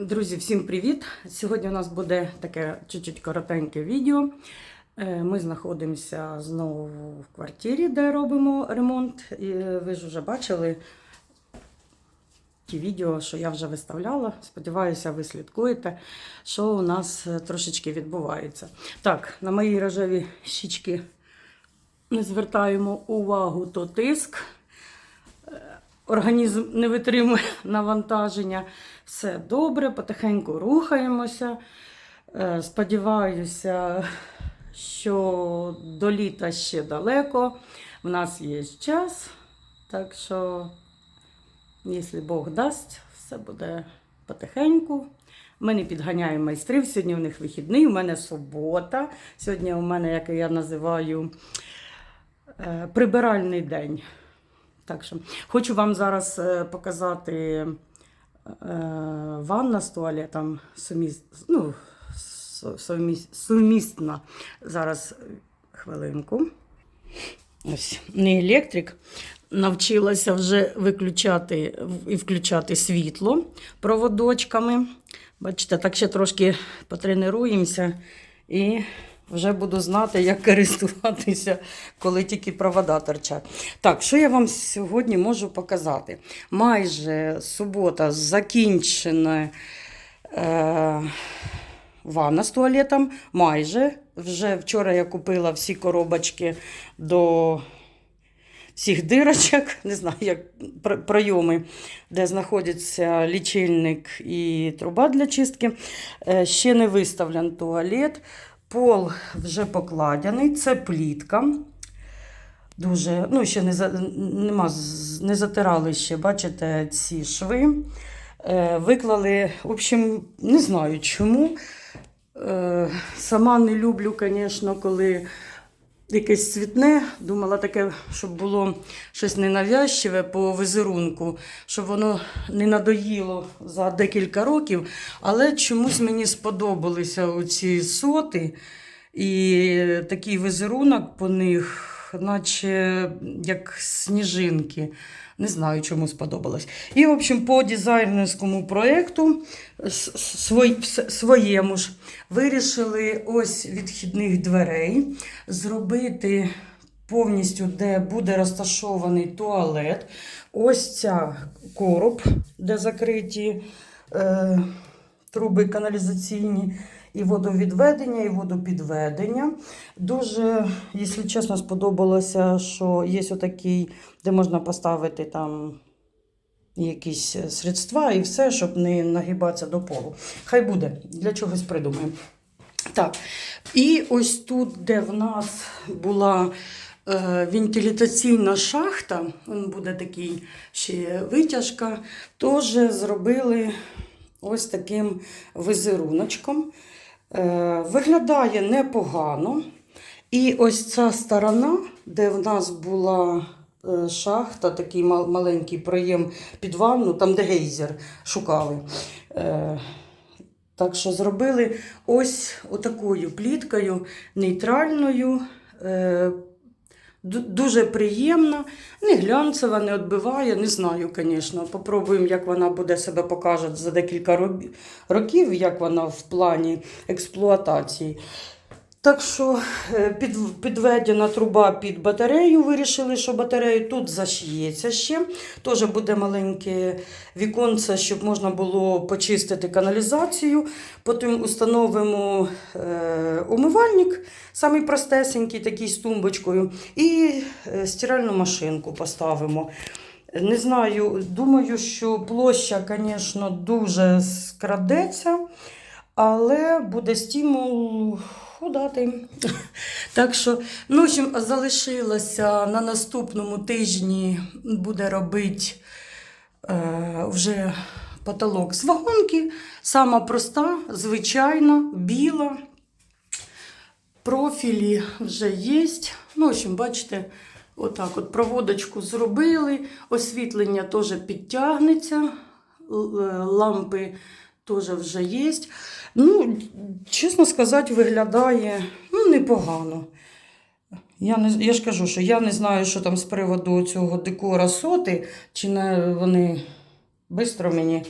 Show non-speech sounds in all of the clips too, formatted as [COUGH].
Друзі, всім привіт! Сьогодні у нас буде таке чуть-чуть коротеньке відео. Е, Ми знаходимося знову в квартирі, де робимо ремонт. І е, ви ж вже бачили ті відео, що я вже виставляла. Сподіваюся, ви слідкуєте, що у нас е, трошечки відбувається. Так, на мої рожеві щічки не звертаємо увагу, то тиск організм не витримує [LAUGHS] навантаження. Все добре, потихеньку рухаємося. Е, Сподіваюся, що до літа ще далеко. В нас є час. Так що, якщо Бог дасть, все буде потихеньку. Ми не підганяємо майстрів. Сьогодні у них вихідний, у мене субота. Сьогодні у мене, як я називаю, е, прибиральний день. Так що хочу вам зараз е, показати е, ванна з туалетом суміс... ну, суміс- сумісна. Зараз хвилинку. Ось не електрик. Навчилася вже виключати і включати світло проводочками. Бачите, так ще трошки потренуємося і вже буду знати, як користуватися, коли тільки провода торчать. Так, що я вам сьогодні можу показати? Майже субота закінчена е, ванна з туалетом. Майже. Вже вчора я купила всі коробочки до всіх дирочок, не знаю, як пр- пройоми, де знаходиться лічильник і труба для чистки. Е, Ще не виставлен туалет. Пол вже покладений, це плітка. Дуже, ну, ще не, нема, не затирали ще, бачите, ці шви. Е, виклали, в общем, не знаю чому. Е, сама не люблю, звісно, коли якесь цвітне. Думала таке, щоб було щось ненавязчиве по візерунку, щоб воно не надоїло за декілька років. Але чомусь мені сподобалися оці соти і такий візерунок по них, наче як сніжинки. Не знаю, чому сподобалось. І, в общем, по дизайнерському проєкту своєму ж вирішили ось відхідних дверей зробити повністю, де буде розташований туалет. Ось ця короб, де закриті е, труби каналізаційні. І водовідведення, і водопідведення. Дуже, якщо чесно, сподобалося, що є отакий, де можна поставити там якісь средства і все, щоб не нагибатися до полу. Хай буде, для чогось придумаємо. Так, і ось тут, де в нас була е, вентиляційна шахта, буде такий ще витяжка, теж зробили ось таким візеруночком. Е, виглядає непогано. І ось ця сторона, де в нас була е, шахта, такий маленький проєм під ванну, там де гейзер шукали. Е, так що зробили ось отакою пліткою нейтральною. Ду- Дуже приємна, не глянцева, не відбиває, не знаю, звісно. Попробуємо, як вона буде себе покаже за декілька років, як вона в плані експлуатації. Так що е, під, підведена труба під батарею. Вирішили, що батарею тут зашиється ще. Теж буде маленьке віконце, щоб можна було почистити каналізацію. Потім установимо е, умивальник, самий простесенький, такий з тумбочкою, і е, стиральну машинку поставимо. Не знаю, думаю, що площа, звісно, дуже скрадеться, але буде стимул худати. [LAUGHS] Так що, ну, в залишилося на наступному тижні буде робити е, вже потолок з вагонки. Сама проста, звичайна, біла. Профілі вже є. Ну, в бачите, отак от проводочку зробили, освітлення теж підтягнеться, е, лампи теж вже є. Ну, чесно сказати, виглядає ну, непогано. Я, не, я ж кажу, що я не знаю, що там з приводу цього декора соти, чи не вони швидко мені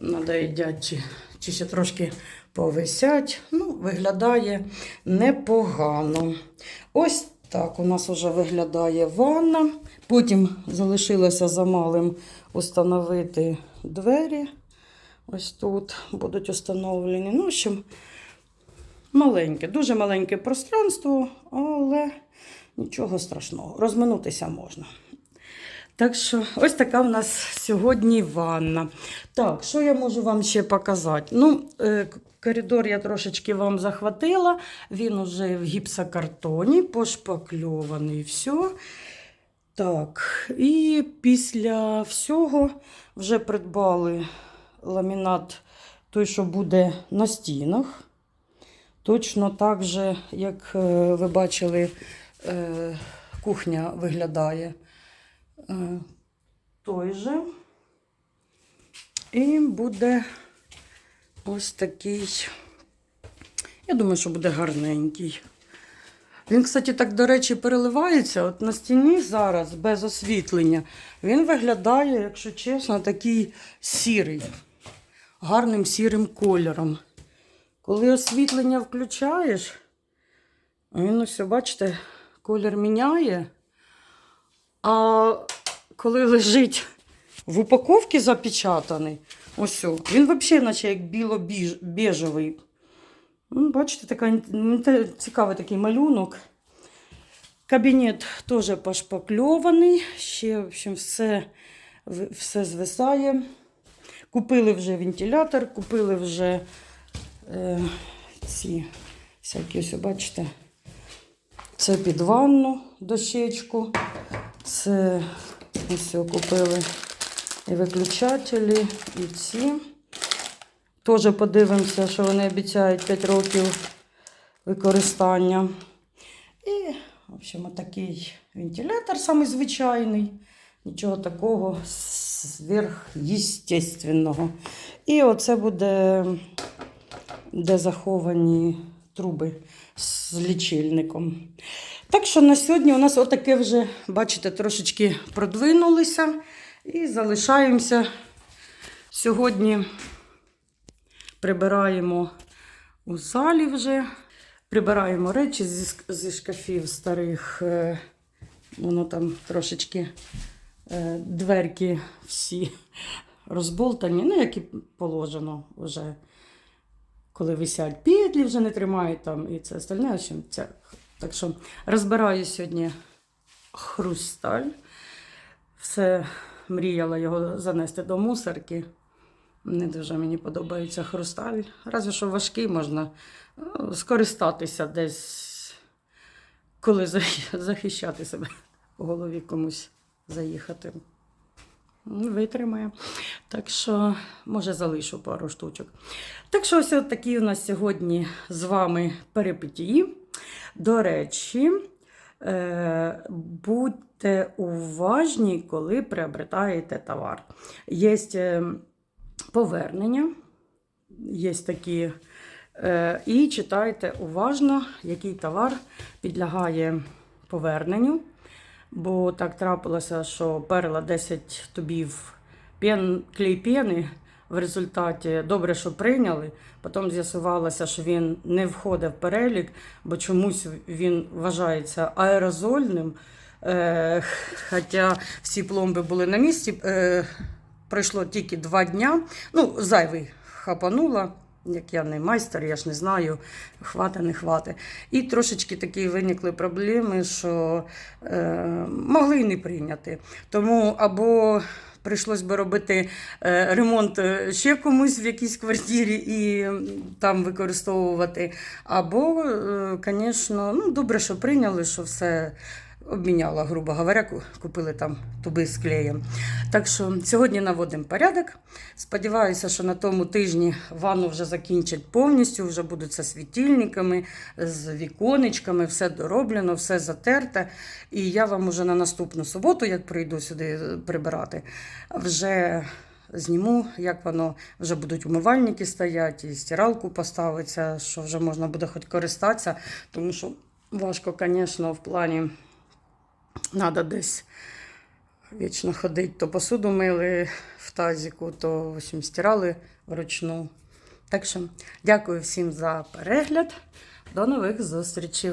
надоїдять, чи, чи ще трошки повисять. Ну, виглядає непогано. Ось так у нас вже виглядає ванна. Потім залишилося за малим установити двері. Ось тут будуть установлені. Ну, в общем, маленьке, дуже маленьке пространство, але нічого страшного. Розминутися можна. Так що, ось така в нас сьогодні ванна. Так, що я можу вам ще показати? Ну, е, коридор я трошечки вам захватила. Він уже в гіпсокартоні, пошпакльований, все. Так, і після всього вже придбали ламінат, той, що буде на стінах. Точно так же, як е, ви бачили, е, кухня виглядає е, той же. І буде ось такий. Я думаю, що буде гарненький. Він, кстати, так, до речі, переливається. От на стіні зараз без освітлення. Він виглядає, якщо чесно, такий сірий, гарним сірим кольором. Коли освітлення включаєш, він ось, бачите, колір міняє. А коли лежить в упаковці запечатаний, ось, він взагалі, наче як біло-біжевий. Ну, Бачите, така, ну, цікавий такий малюнок. Кабінет теж пошпакльований, ще в общем, все, все звисає. Купили вже вентилятор, купили вже е, ці всякі, ось, бачите, це під ванну дощечку. Це ось купили і виключателі, і ці. Теж подивимося, що вони обіцяють 5 років використання. І, в общем, такий вентилятор самий звичайний. Нічого такого сверхъестественного. І оце буде, де заховані труби з лічильником. Так що на сьогодні у нас отаке вже, бачите, трошечки продвинулися і залишаємося. Сьогодні прибираємо у залі вже, прибираємо речі зі, шкафів старих. е, Воно там трошечки дверки всі розболтані, ну, як і положено вже. Коли висять петлі, вже не тримають там і це остальне. Це. Так що розбираю сьогодні хрусталь. Все мріяла його занести до мусорки. Не дуже мені подобається хрусталь. Разве що важкий можна е, скористатися десь, коли [LAUGHS] захищати себе в голові комусь заїхати. Ну, Витримає. Так що, може, залишу пару штучок. Так що, ось такі у нас сьогодні з вами перипетії. До речі, е, будьте уважні, коли приобретаєте товар. Є е, повернення, є такі. Е, І читайте уважно, який товар підлягає поверненню. Бо так трапилося, що перла 10 тубів пен, клей. В результаті добре, що прийняли. Потім з'ясувалося, що він не входить в перелік, бо чомусь він вважається аерозольним. Е, хоча всі пломби були на місці. Е, пройшло тільки два дня. Ну, зайвий хапанула. Як я не майстер, я ж не знаю, хвата, не хвати. І трошечки такі виникли проблеми, що е, могли і не прийняти. Тому або прийшлось би робити е, ремонт е, ще комусь в якійсь квартирі і там використовувати. Або, звісно, ну, добре, що прийняли, що все обміняла, грубо говоря, купили там туби з клеєм. Так що сьогодні наводимо порядок. Сподіваюся, що на тому тижні ванну вже закінчать повністю, вже будуть зі світильниками, з віконечками, все дороблено, все затерте. І я вам уже на наступну суботу, як прийду сюди прибирати, вже зніму, як воно вже будуть умивальники стоять, і стиралку поставиться, що вже можна буде хоч користатися, тому що важко, звісно, в плані треба десь Вічно ходити, то посуду мили в тазіку, то в стирали вручну. Так що дякую всім за перегляд. До нових зустрічей.